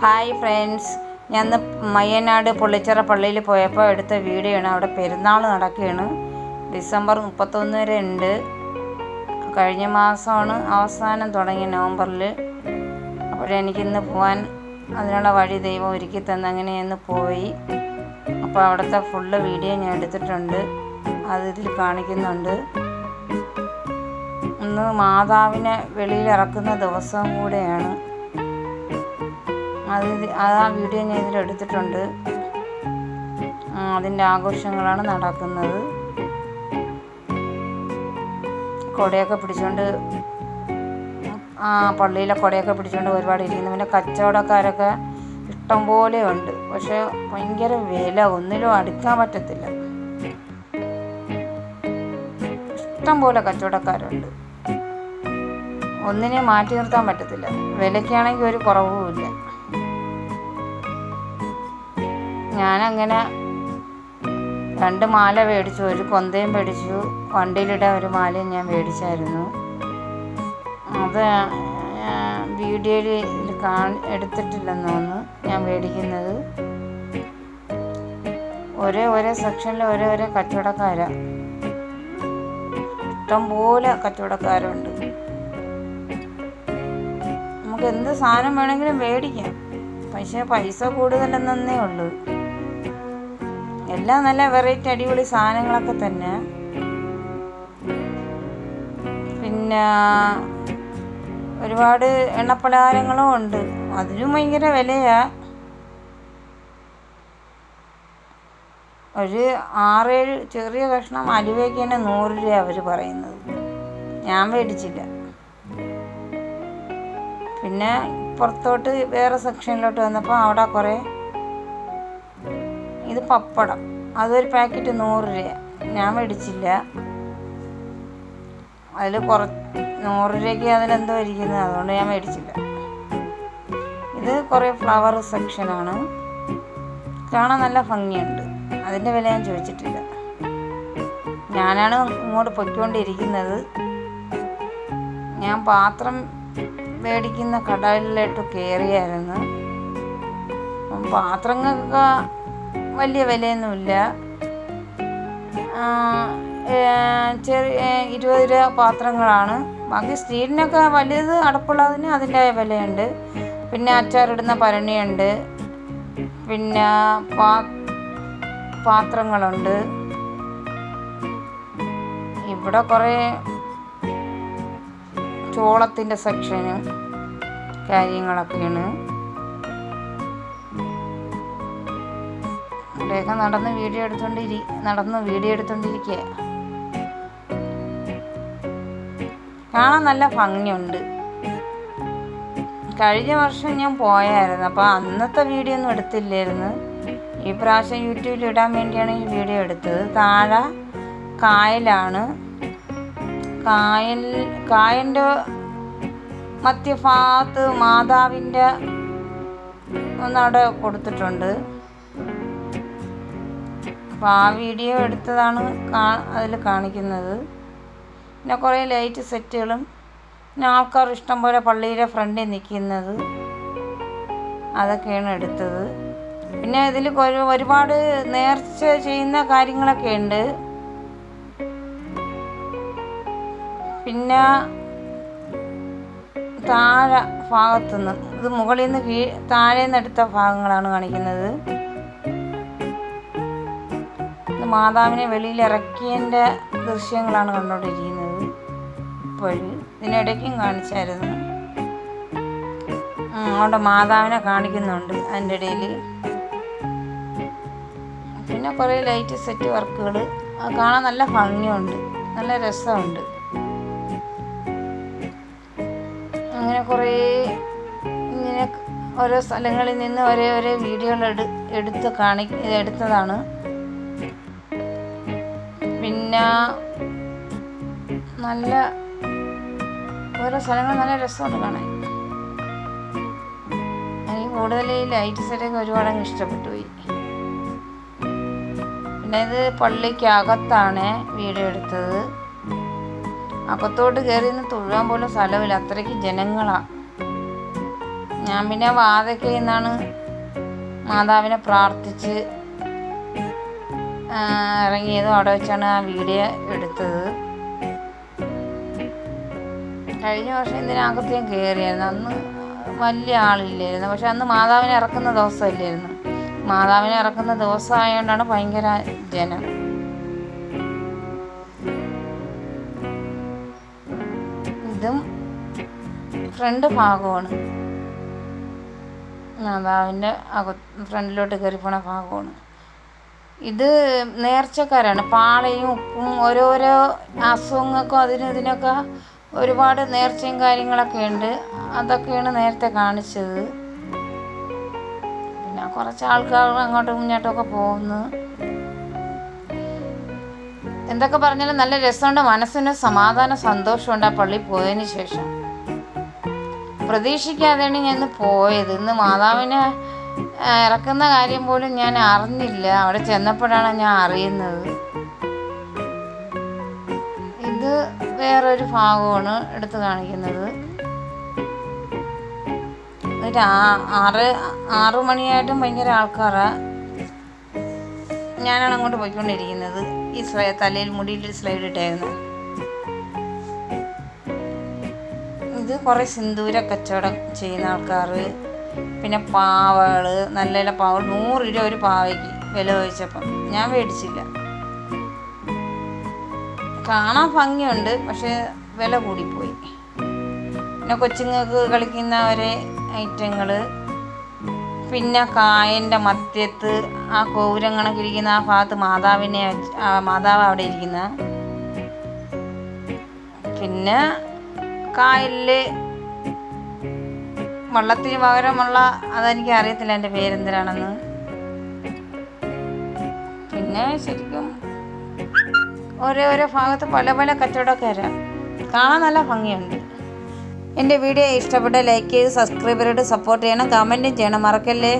Hi friends. ഞാൻ മയ്യനാട് പുള്ളിച്ചിറ പള്ളിയിൽ പോയപ്പോൾ എടുത്ത വീഡിയോ ആണ് അവിടെ പെരുന്നാൾ നടക്കുകയാണ്. ഡിസംബർ മുപ്പത്തൊന്ന് വരെ ഉണ്ട്. കഴിഞ്ഞ മാസമാണ് അവസാനം തുടങ്ങി നവംബറിൽ. അപ്പോഴെനിക്കിന്ന് പോകാൻ അതിനുള്ള വഴി ദൈവം ഒരുക്കി തന്ന് അങ്ങനെ ഇന്ന് പോയി. അപ്പോൾ അവിടുത്തെ ഫുള്ള് വീഡിയോ ഞാൻ എടുത്തിട്ടുണ്ട്. അത് ഇതിൽ കാണിക്കുന്നുണ്ട്. ഇന്ന് മാതാവിനെ വെളിയിൽ ഇറക്കുന്ന ദിവസം കൂടെയാണ്. അത് ആ വീഡിയോ ഞാൻ ഇതിലെടുത്തിട്ടുണ്ട്. അതിന്റെ ആഘോഷങ്ങളാണ് നടക്കുന്നത്. കൊടയൊക്കെ പിടിച്ചുകൊണ്ട് ആ പള്ളിയിലെ കൊടയൊക്കെ പിടിച്ചുകൊണ്ട് ഒരുപാട് ഇരിക്കുന്നു. പിന്നെ കച്ചവടക്കാരൊക്കെ ഇഷ്ടം പോലെ ഉണ്ട്. പക്ഷേ ഭയങ്കര വില ഒന്നിലും അടുക്കാൻ പറ്റത്തില്ല. ഇഷ്ടം പോലെ കച്ചവടക്കാരുണ്ട്. ഒന്നിനെ മാറ്റി നിർത്താൻ പറ്റത്തില്ല. വിലയ്ക്കാണെങ്കിൽ ഒരു കുറവുമില്ല. ഞാനങ്ങനെ രണ്ട് മാല മേടിച്ചു ഒരു കൊന്തയും മേടിച്ചു വണ്ടിയിലിടാൻ ഒരു മാലയും ഞാൻ മേടിച്ചായിരുന്നു. അത് വീഡിയോയിൽ കാ എടുത്തിട്ടില്ലെന്ന് തോന്നുന്നു ഞാൻ മേടിക്കുന്നത്. ഒരേ ഒരേ സെക്ഷനിൽ ഒരേ ഒരേ കച്ചവടക്കാരാണ് ഇഷ്ടംപോലെ കച്ചവടക്കാരുണ്ട്. നമുക്ക് എന്ത് സാധനം വേണമെങ്കിലും മേടിക്കാം. പക്ഷേ പൈസ കൂടുതലെന്നേ ഉള്ളൂ. എല്ലാം നല്ല വെറൈറ്റി അടിപൊളി സാധനങ്ങളൊക്കെ തന്നെ. പിന്നെ ഒരുപാട് എണ്ണപ്പലഹാരങ്ങളും ഉണ്ട്. അതിനും ഭയങ്കര വിലയാ. ഒരു ആറേഴ് ചെറിയ കഷ്ണം അലുവയ്ക്ക് തന്നെ നൂറ് രൂപ അവർ പറയുന്നത്. ഞാൻ മേടിച്ചില്ല. പിന്നെ പുറത്തോട്ട് വേറെ സെക്ഷനിലോട്ട് വന്നപ്പോൾ അവിടെ കുറേ ഇത് പപ്പടം. അതൊരു പാക്കറ്റ് നൂറ് രൂപ ഞാൻ മേടിച്ചില്ല. അതിൽ കുറച്ച് നൂറ് രൂപയ്ക്ക് അതിലെന്തോ ഇരിക്കുന്നത് അതുകൊണ്ട് ഞാൻ മേടിച്ചില്ല. ഇത് കുറേ ഫ്ലവർ സെക്ഷനാണ് കാണാൻ നല്ല ഭംഗിയുണ്ട്. അതിന്റെ വില ഞാൻ ചോദിച്ചിട്ടില്ല. ഞാനാണ് ഇങ്ങോട്ട് പൊയ്ക്കൊണ്ടിരിക്കുന്നത്. ഞാൻ പാത്രം മേടിക്കുന്ന കടലിലോട്ട് കയറിയായിരുന്നു പാത്രങ്ങൾക്ക് വലിയ വിലയൊന്നുമില്ല. ചെറിയ ഇരുപത് രൂപ പാത്രങ്ങളാണ്. ബാക്കി സ്റ്റീലിനൊക്കെ വലിയത് അടപ്പുള്ളതിന് അതിന്റെ വിലയുണ്ട്. പിന്നെ അച്ചാറിടുന്ന പരണിയുണ്ട് പിന്നെ പാ പാത്രങ്ങളുണ്ട്. ഇവിടെ കുറേ ചോളത്തിന്റെ സെക്ഷനും കാര്യങ്ങളൊക്കെയാണ്. ഇവിടെയൊക്കെ നടന്ന് വീഡിയോ എടുത്തോണ്ടിരി നടന്ന് വീഡിയോ എടുത്തോണ്ടിരിക്കുക കാണാൻ നല്ല ഭംഗിയുണ്ട്. കഴിഞ്ഞ വർഷം ഞാൻ പോയായിരുന്നു അപ്പോൾ അന്നത്തെ വീഡിയോ ഒന്നും എടുത്തില്ലായിരുന്നു. ഈ പ്രാവശ്യം യൂട്യൂബിൽ ഇടാൻ വേണ്ടിയാണ് ഈ വീഡിയോ എടുത്തത്. താഴെ കായലാണ്. കായൽ കായന്റെ മധ്യഭാഗത്ത് മാതാവിന്റെ ഒന്നവിടെ കൊടുത്തിട്ടുണ്ട്. അപ്പോൾ ആ വീഡിയോ എടുത്തതാണ് അതിൽ കാണിക്കുന്നത്. പിന്നെ കുറേ ലൈറ്റ് സെറ്റുകളും പിന്നെ ആൾക്കാർ ഇഷ്ടം പോലെ പള്ളിയുടെ ഫ്രണ്ടിൽ നിൽക്കുന്നത് അതൊക്കെയാണ് എടുത്തത്. പിന്നെ ഇതിൽ ഒരു ഒരുപാട് നേർച്ച ചെയ്യുന്ന കാര്യങ്ങളൊക്കെ ഉണ്ട്. പിന്നെ താഴെ ഭാഗത്തുനിന്ന് ഇത് മുകളിൽ നിന്ന് താഴെ നിന്ന് എടുത്ത ഭാഗങ്ങളാണ് കാണിക്കുന്നത്. മാതാവിനെ വെളിയിൽ ഇറക്കിയതിന്റെ ദൃശ്യങ്ങളാണ് കണ്ടുകൊണ്ടിരിക്കുന്നത്. ഇപ്പോഴും ഇതിനിടയ്ക്കും കാണിച്ചായിരുന്നു. അവിടെ മാതാവിനെ കാണിക്കുന്നുണ്ട് അതിന്റെ ഇടയിൽ. പിന്നെ കുറേ ലൈറ്റ് സെറ്റ് വർക്കുകൾ. കാണാൻ നല്ല ഭംഗിയുണ്ട്. നല്ല രസമുണ്ട്. അങ്ങനെ കുറേ ഇങ്ങനെ ഓരോ സ്ഥലങ്ങളിൽ നിന്ന് ഒരേ ഒരേ വീഡിയോകൾ എടു എടുത്ത് കാണി എടുത്തതാണ്. പിന്നെ നല്ല ഓരോ സ്ഥലങ്ങൾ നല്ല രസമുണ്ട് കാണാൻ. എനിക്ക് കൂടുതൽ ഈ ലൈറ്റ് സെറ്റൊക്കെ ഒരുപാട് അങ്ങ് ഇഷ്ടപ്പെട്ടു പോയി. പിന്നെ ഇത് പള്ളിക്കകത്താണ് വീഡിയോ എടുത്തത്. അകത്തോട്ട് കയറി നിന്ന് തൊഴുവാൻ പോലും സ്ഥലമില്ല. അത്രയ്ക്ക് ജനങ്ങളാണ് ഞാൻ പിന്നെ വാതക്കയിൽ നിന്നാണ് മാതാവിനെ പ്രാർത്ഥിച്ച് ഇറങ്ങിയതും അവിടെ വെച്ചാണ് ആ വീഡിയോ എടുത്തത്. കഴിഞ്ഞ വർഷം ഇതിനകത്തേം കയറിയായിരുന്നു അന്ന് വലിയ ആളില്ലായിരുന്നു. പക്ഷെ അന്ന് മാതാവിനെ ഇറക്കുന്ന ദിവസമല്ലായിരുന്നു. മാതാവിനെ ഇറക്കുന്ന ദിവസമായതുകൊണ്ടാണ് ഭയങ്കര ജനം. ഇതും ഫ്രണ്ട് ഭാഗമാണ്. മാതാവിന്റെ അക ഫ്രണ്ടിലോട്ട് കയറി പോണ ഭാഗമാണ്. ഇത് നേർച്ചക്കാരാണ്. പാളയും ഉപ്പും ഓരോരോ അസുഖങ്ങൾക്കും അതിനും ഇതിനൊക്കെ ഒരുപാട് നേർച്ചയും കാര്യങ്ങളൊക്കെ ഉണ്ട്. അതൊക്കെയാണ് നേരത്തെ കാണിച്ചത്. പിന്നെ കുറച്ച് ആൾക്കാർ അങ്ങോട്ടും ഇങ്ങോട്ടും ഒക്കെ പോകുന്നു. എന്തൊക്കെ പറഞ്ഞാലും നല്ല രസമുണ്ട്. മനസ്സിന് സമാധാന സന്തോഷമുണ്ട് ആ പള്ളി പോയതിന് ശേഷം. പ്രതീക്ഷിക്കാതെയാണ് ഞാൻ ഇന്ന് പോയത്. ഇന്ന് മാതാവിനെ ഇറക്കുന്ന കാര്യം പോലും ഞാൻ അറിഞ്ഞില്ല. അവിടെ ചെന്നപ്പോഴാണ് ഞാൻ അറിയുന്നത്. ഇത് വേറൊരു ഭാഗമാണ് എടുത്ത് കാണിക്കുന്നത്. ഒരു ആറ് ആറു മണിയായിട്ടും ഭയങ്കര ആൾക്കാരാണ് ഞാനാണ് അങ്ങോട്ട് പോയിക്കൊണ്ടിരിക്കുന്നത്. ഈ സ്ലൈ തലയിൽ മുടിയിൽ സ്ലൈഡ് ഇട്ടായിരുന്നു. ഇത് കുറേ സിന്ദൂര കച്ചവടം ചെയ്യുന്ന ആൾക്കാർ പിന്നെ പാവകൾ നല്ല നല്ല പാവകൾ നൂറ് രൂപ ഒരു പാവയ്ക്ക് വില ചോദിച്ചപ്പം ഞാൻ മേടിച്ചില്ല. കാണാൻ ഭംഗിയുണ്ട് പക്ഷേ വില കൂടിപ്പോയി. പിന്നെ കൊച്ചുങ്ങൾക്ക് കളിക്കുന്ന ഒരേ ഐറ്റങ്ങൾ പിന്നെ കായന്റെ മധ്യത്ത് ആ കോപുരം കണക്കിരിക്കുന്ന ആ ഭാഗത്ത് മാതാവിനെ മാതാവ് അവിടെ ഇരിക്കുന്ന. പിന്നെ കായലിൽ വള്ളത്തിന് പകരമുള്ള അതെനിക്ക് അറിയത്തില്ല എന്റെ പേരെന്തിനാണെന്ന്. പിന്നെ ശരിക്കും ഓരോ ഓരോ ഭാഗത്ത് പല പല കച്ചവടക്കാരാണ് കാണാൻ നല്ല ഭംഗിയുണ്ട്. എന്റെ വീഡിയോ ഇഷ്ടപ്പെട്ട ലൈക്ക് ചെയ്ത് സബ്സ്ക്രൈബ് ചെയ്ത് സപ്പോർട്ട് ചെയ്യണം. കമന്റും ചെയ്യണം. മറക്കല്ലേ?